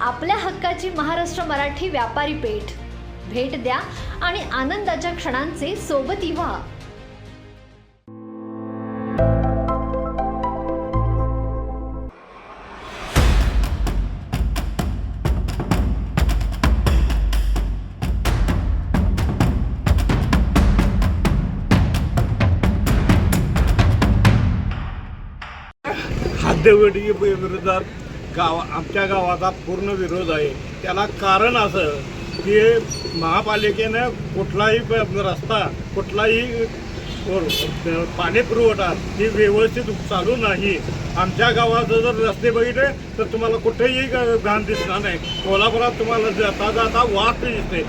आपल्या हक्काची महाराष्ट्र मराठी व्यापारी पेठ. भेट द्या आणि आनंदाच्या क्षणांचे सोबती व्हा. हद्दवडी विरोधात गाव आमच्या गावाचा पूर्ण विरोध आहे. त्याला कारण असं की महापालिकेनं कुठलाही रस्ता कुठलाही पाणी पुरवठा ही व्यवस्थित चालू नाही. आमच्या गावाचं जर रस्ते बघितले तर तुम्हाला कुठेही ग- घाण दिसणार नाही. कोल्हापुरात तुम्हाला जाता जाता वाट दिसते.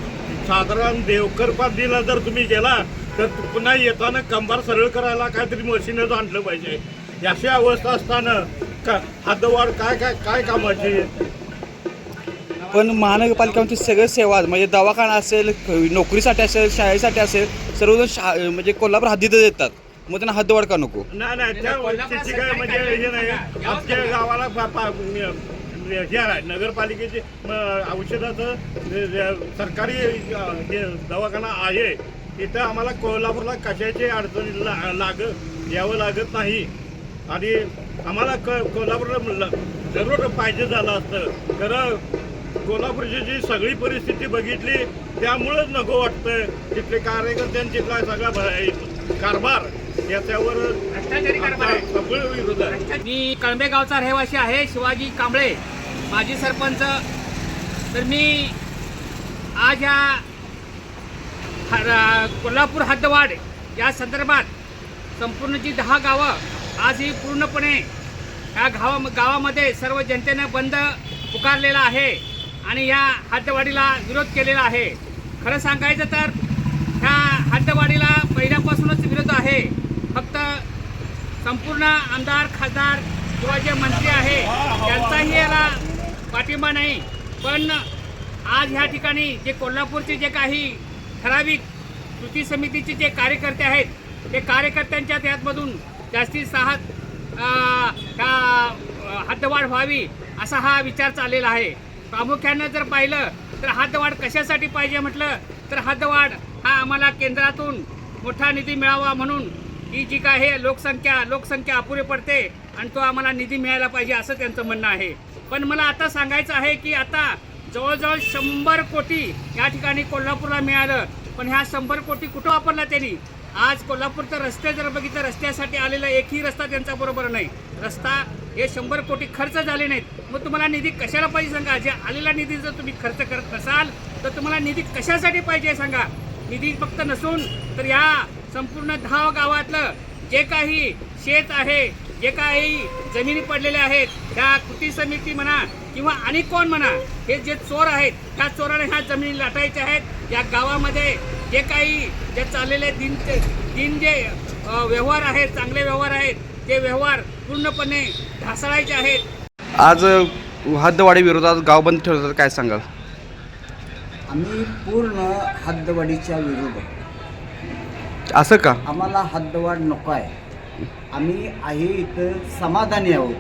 साधारण देवकर पाटीला जर तुम्ही गेला तर पुन्हा येताना कंबार सरळ करायला काहीतरी मशीनच आणलं पाहिजे. अशी अवस्था असताना का हद्दवाढ काय काय काय कामाची? पण महानगरपालिकांची सगळ्या सेवा म्हणजे दवाखाना असेल नोकरीसाठी असेल शाळेसाठी असेल सर्वजण शा म्हणजे कोल्हापूर हद्दीतच येतात मग त्यांना हद्दवाढ का नको? नाही नाही त्या गोष्टीची काय म्हणजे हे नाही आमच्या गावाला पा- पा- म- हे आहे. नगरपालिकेचे म, औषधाचं जे- जे सरकारी अ, हे दवाखाना आहे इथं आम्हाला कोल्हापूरला कशाची अडचणी ला- लाग यावं लागत नाही. आणि आम्हाला क कोल्हापूरला जरूर पाहिजे झालं असतं. खरं कोल्हापूरची जी सगळी परिस्थिती बघितली त्यामुळंच नको वाटतं तिथले कार्यकर्त्यांची सगळा कारभार याच्यावर सगळं विरोध आहे. मी कळंबे गावचा रहिवासी आहे शिवाजी कांबळे माजी सरपंच. तर मी आज या कोल्हापूर हद्दवाढ या संदर्भात संपूर्ण जी दहा गावं आज ही पूर्णपणे या गावा गावामध्ये सर्व जनतेनं बंद पुकारलेला आहे आणि या हद्दवाढीला विरोध केलेला आहे. खरं सांगायचं तर ह्या हद्दवाढीला पहिल्यापासूनच विरोध आहे. फक्त संपूर्ण आमदार खासदार किंवा जे मंत्री आहे त्यांचाही याला पाठिंबा नाही. पण आज ह्या ठिकाणी जे कोल्हापूरचे जे काही ठराविक कृती समितीचे जे कार्यकर्ते आहेत ते कार्यकर्त्यांच्या त्यातमधून जास्तीत सहा ह्या हद्दवाढ व्हावी असा हा विचार चाललेला आहे. प्रामुख्यानं जर पाहिलं तर हद्दवाढ कशासाठी पाहिजे म्हटलं तर हद्दवाढ हा आम्हाला केंद्रातून मोठा निधी मिळावा म्हणून ही जी काय आहे लोकसंख्या लोकसंख्या अपुरी पडते आणि तो आम्हाला निधी मिळायला पाहिजे असं त्यांचं म्हणणं आहे. पण मला आता सांगायचं आहे की आता जवळजवळ शंभर कोटी या ठिकाणी कोल्हापूरला मिळालं पण ह्या शंभर कोटी कुठं वापरला त्यांनी? आज कोल्हापूरचं रस्ते जर बघितलं रस्त्यासाठी आलेला एकही रस्ता त्यांचा बरोबर नाही. रस्ता हे शंभर कोटी खर्च झाले नाहीत. मग तुम्हाला निधी कशाला पाहिजे सांगा? जे आलेला निधी जर तुम्ही खर्च करत नसाल तर तुम्हाला निधी कशासाठी पाहिजे सांगा? निधी फक्त नसून तर या संपूर्ण दहा गावातलं जे काही शेत आहे जे काही जमिनी पडलेल्या आहेत त्या कृती समिती म्हणा किंवा आणि कोण म्हणा हे जे चोर आहेत त्या चोराने ह्या जमिनी लाटायच्या आहेत. या गावामध्ये जे काही जे चाललेले दिन दिन जे व्यवहार आहेत चांगले व्यवहार आहेत ते व्यवहार पूर्णपणे ढासळायचे आहेत. आज अ, हद्दवाढी विरोधात गाव बंद ठेवतात काय सांगाल? आम्ही पूर्ण हद्दवाढीच्या विरोधात असं का? आम्हाला हद्दवाढ नको आहे. आम्ही आहे इथं समाधानी आहोत.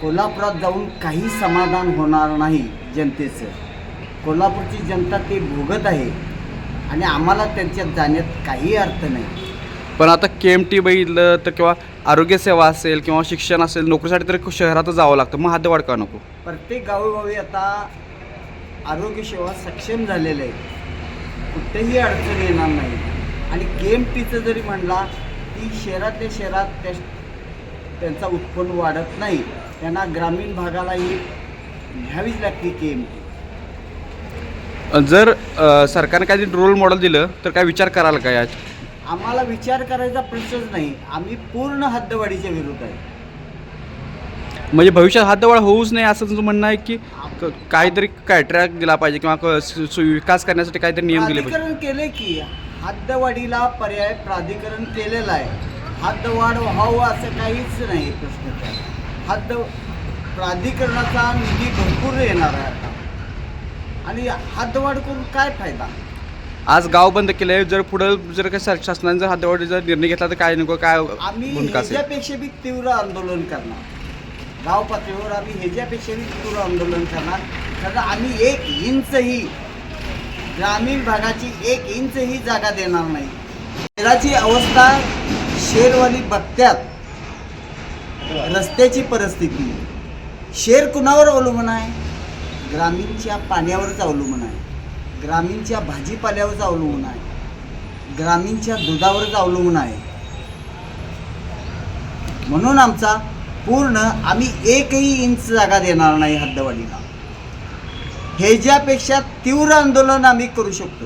कोल्हापुरात जाऊन काही समाधान होणार नाही जनतेचं. कोल्हापूरची जनता ते भोगत आहे. आणि आम्हाला त्यांच्यात जाण्यात काही अर्थ नाही. पण आता के एम टी बघितलं तर किंवा आरोग्यसेवा असेल किंवा शिक्षण असेल नोकरीसाठी तर शहरातच जावं लागतं. मग हद्दवाढ का नको? प्रत्येक गावोगावी आता आरोग्यसेवा सक्षम झालेलं आहे. कुठेही अडचण येणार नाही. आणि के एम टीचं जरी म्हणला की शहरातल्या शहरात त्या त्यांचा उत्पन्न वाढत नाही. त्यांना ग्रामीण भागालाही घ्यावीच लागते के एम टी जर सरकारने काही रोल मॉडेल दिलं तर काय विचार कराल का यात? आम्हाला विचार करायचा प्रश्नच नाही. आम्ही पूर्ण हद्दवाढीच्या विरोधात आहे. म्हणजे भविष्यात हद्दवाढ होऊच नाही असं तुमचं म्हणणं आहे की क- काहीतरी काय ट्रॅक दिला पाहिजे किंवा क- सु- सु- विकास करण्यासाठी काहीतरी नियम दिले पाहिजे? प्राधिकरण केले की हद्दवाढीला पर्याय प्राधिकरण केलेलं आहे. हद्दवाढ व्हावं असं काहीच नाही प्रश्न. हद्द प्राधिकरणाचा निधी भरपूर येणार आहे आता. आणि हद्दवाढ करून काय फायदा? आज गाव बंद केले जर पुढं जर काही शासनाने जर हातवाढीचा निर्णय घेतला तर काय नको काय आम्ही भूमिका असेल? ह्याच्यापेक्षा बी तीव्र आंदोलन करणार. गाव पातळीवर आम्ही ह्याच्यापेक्षा बी तीव्र आंदोलन करणार. कारण आम्ही एक इंचही ग्रामीण भागाची एक इंचही जागा देणार नाही. शहराची अवस्था शेरवाली बघत्यात. रस्त्याची परिस्थिती. शेर कुणावर अवलंबून आहे? ग्रामीणच्या पाण्यावरच अवलंबून आहे ग्रामीणच्या भाजीपाल्यावरच अवलंबून आहे ग्रामीणच्या दुधावरच अवलंबून आहे म्हणून आमचा पूर्ण आम्ही एकही इंच जागा देणार नाही हद्दवाडीला ह्याच्यापेक्षा तीव्र आंदोलन आम्ही करू शकतो.